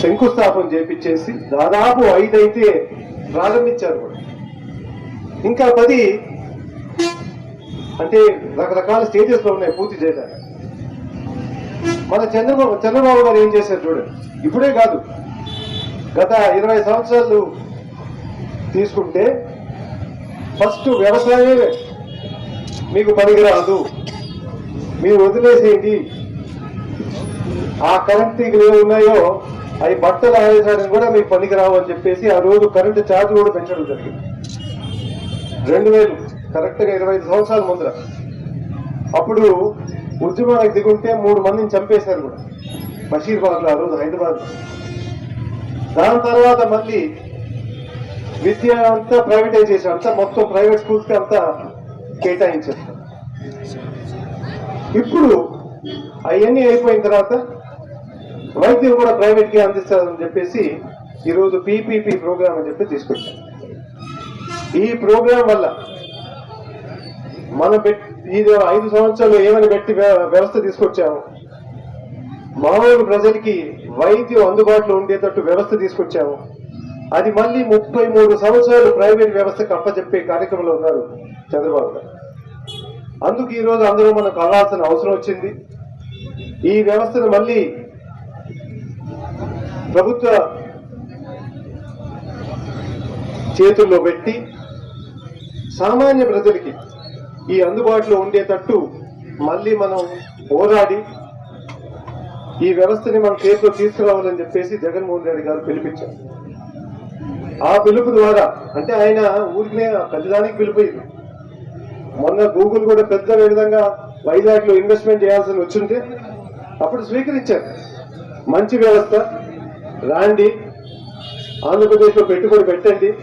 శంకుస్థాపన చేపించేసి దాదాపు ఐదు అయితే ప్రారంభించారు కూడా. ఇంకా పది అంటే రకరకాల స్టేజెస్లో ఉన్నాయి పూర్తి చేయడానికి. మన చంద్రబాబు చంద్రబాబు గారు ఏం చేశారు చూడండి. ఇప్పుడే కాదు గత ఇరవై సంవత్సరాలు తీసుకుంటే ఫస్ట్ వ్యవసాయమే మీకు పనికిరాదు. మీరు వదిలేసేయండి. ఆ కరెంట్ తీగలు ఏమి ఉన్నాయో అవి బట్టలు ఆడేసడానికి కూడా మీకు పనికిరావు అని చెప్పేసి ఆ రోజు కరెంటు ఛార్జ్ కూడా పెంచడం జరిగింది. రెండు వేలు కరెక్ట్గా ఇరవై ఐదు సంవత్సరాల ముందర. అప్పుడు ఉద్యమానికి దిగుంటే మూడు మందిని చంపేశారు కూడా. బషీర్బాద్లో ఆ రోజు హైదరాబాద్ దాని తర్వాత మళ్ళీ విద్య అంతా ప్రైవేటైజ్ చేశారు అంతా మొత్తం ప్రైవేట్ స్కూల్స్కి అంతా కేటాయించారు. ఇప్పుడు అవన్నీ అయిపోయిన తర్వాత వైద్యం కూడా ప్రైవేట్కి అందిస్తారని చెప్పేసి ఈరోజు పీపీపీ ప్రోగ్రామ్ అని చెప్పి తీసుకొచ్చారు. ఈ ప్రోగ్రాం వల్ల మనం పెట్ ఇది ఐదు సంవత్సరాలు ఏమని పెట్టి వ్య- వ్యవస్థ తీసుకొచ్చాము మామూలు ప్రజలకి వైద్యం అందుబాటులో ఉండేటట్టు వ్యవస్థ తీసుకొచ్చాము అది మళ్ళీ ముప్పై మూడు సంవత్సరాలు ప్రైవేట్ వ్యవస్థకు అప్పచెప్పే కార్యక్రమంలో ఉన్నారు చంద్రబాబు గారు. అందుకు ఈరోజు అందరూ మనకు అల్లాల్సిన అవసరం వచ్చింది. ఈ వ్యవస్థను మళ్ళీ ప్రభుత్వ చేతుల్లో పెట్టి సామాన్య ప్రజలకి ఈ అందుబాటులో ఉండేటట్టు మళ్ళీ మనం పోరాడి ఈ వ్యవస్థని మన చేతిలో తీసుకురావాలని చెప్పేసి జగన్మోహన్ రెడ్డి గారు పిలిపించారు. ఆ పిలుపు ద్వారా అంటే ఆయన ఊరికినే పెద్దదానికి పిలుపు మొన్న గూగుల్ కూడా పెద్ద విధంగా వైజాగ్లో ఇన్వెస్ట్మెంట్ చేయాల్సి వచ్చింటే అప్పుడు స్వీకరించారు. మంచి వ్యవస్థ రాండి. ఆంధ్రప్రదేశ్లో పెట్టుబడి పెట్టండి.